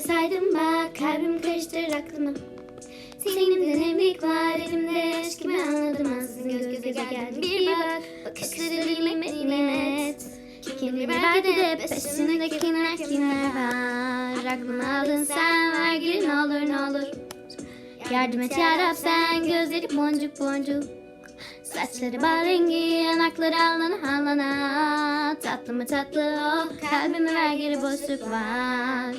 saydım bak kalbim karıştırır aklımı Senin emrik var elimde aşkımı anladım. Ansızın göz göze geldim. Bir bak Bakışları nimet nimet. Kim bilir belki de peşinde kimler kimler var? Aklıma aldın sen ver geri ne olur ne olur. Yardım et yarab sen gözleri boncuk boncuk. Saçları bal rengi yanakları allana hallana Tatlı mı tatlı oh kalbime ver geri boşluk var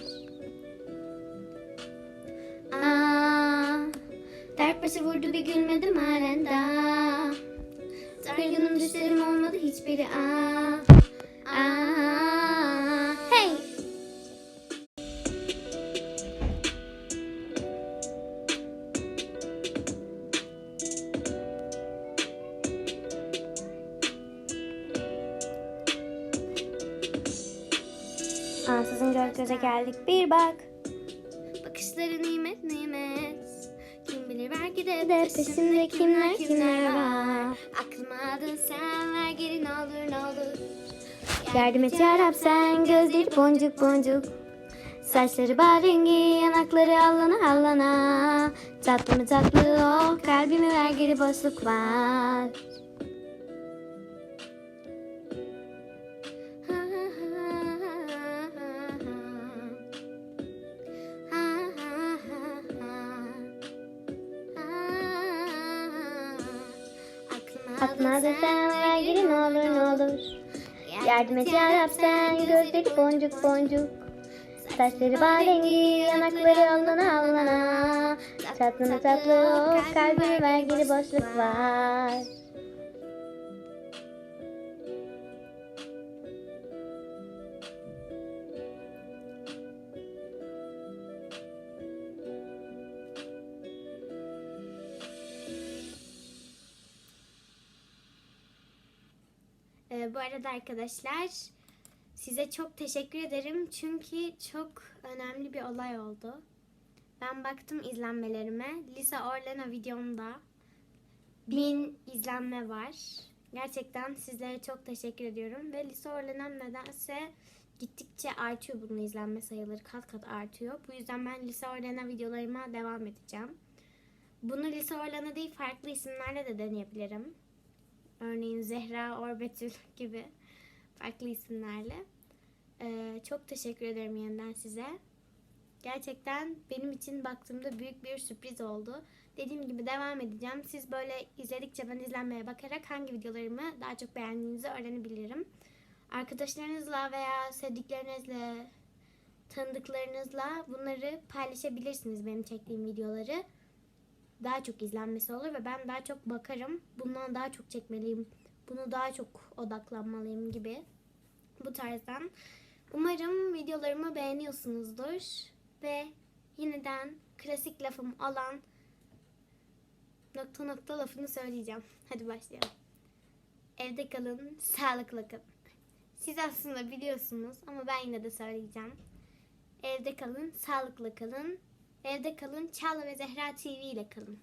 başı vurdu bir gülmedim halen daha Dargınım düşlerim olmadı hiçbiri aa, aa, Hey! Ansızın göz göze geldik bir bak. Bakışları nimet nimet Kim bilir belki de De peşinde kimler kimler var Aklıma aldın sen ver geri ne olur ne olur Yardım et yarab sen gözleri boncuk boncuk. Saçları bal rengi yanakları allana allana. Tatlı mı tatlı oh kalbime ver geri boşluk var. Atma da sen ver geri olur ne olur. Yardım et yarab sen gözleri boncuk boncuk. Saçları bal yanakları allana allana. Tatlı mı tatlı oh kalbime ver geri boşluk var. Ee, bu arada arkadaşlar size çok teşekkür ederim çünkü çok önemli bir olay oldu. Ben baktım izlenmelerime. Lisa Orlena videomda bin izlenme var. Gerçekten sizlere çok teşekkür ediyorum. Ve Lisa Orlena'm nedense gittikçe artıyor bunun izlenme sayıları. Kat kat artıyor. Bu yüzden ben Lisa Orlena videolarıma devam edeceğim. Bunu Lisa Orlena değil farklı isimlerle de deneyebilirim. Örneğin Zehra Orbetül gibi farklı isimlerle. Ee, çok teşekkür ederim yeniden size. Gerçekten benim için baktığımda büyük bir sürpriz oldu. Dediğim gibi devam edeceğim. Siz böyle izledikçe ben izlenmeye bakarak hangi videolarımı daha çok beğendiğinizi öğrenebilirim. Arkadaşlarınızla veya sevdiklerinizle, tanıdıklarınızla bunları paylaşabilirsiniz benim çektiğim videoları daha çok izlenmesi olur ve ben daha çok bakarım. Bundan daha çok çekmeliyim. Bunu daha çok odaklanmalıyım gibi. Bu tarzdan. Umarım videolarımı beğeniyorsunuzdur. Ve yeniden klasik lafım olan nokta nokta lafını söyleyeceğim. Hadi başlayalım. Evde kalın, sağlıklı kalın. Siz aslında biliyorsunuz ama ben yine de söyleyeceğim. Evde kalın, sağlıklı kalın. Evde kalın, Çağla ve Zehra TV ile kalın.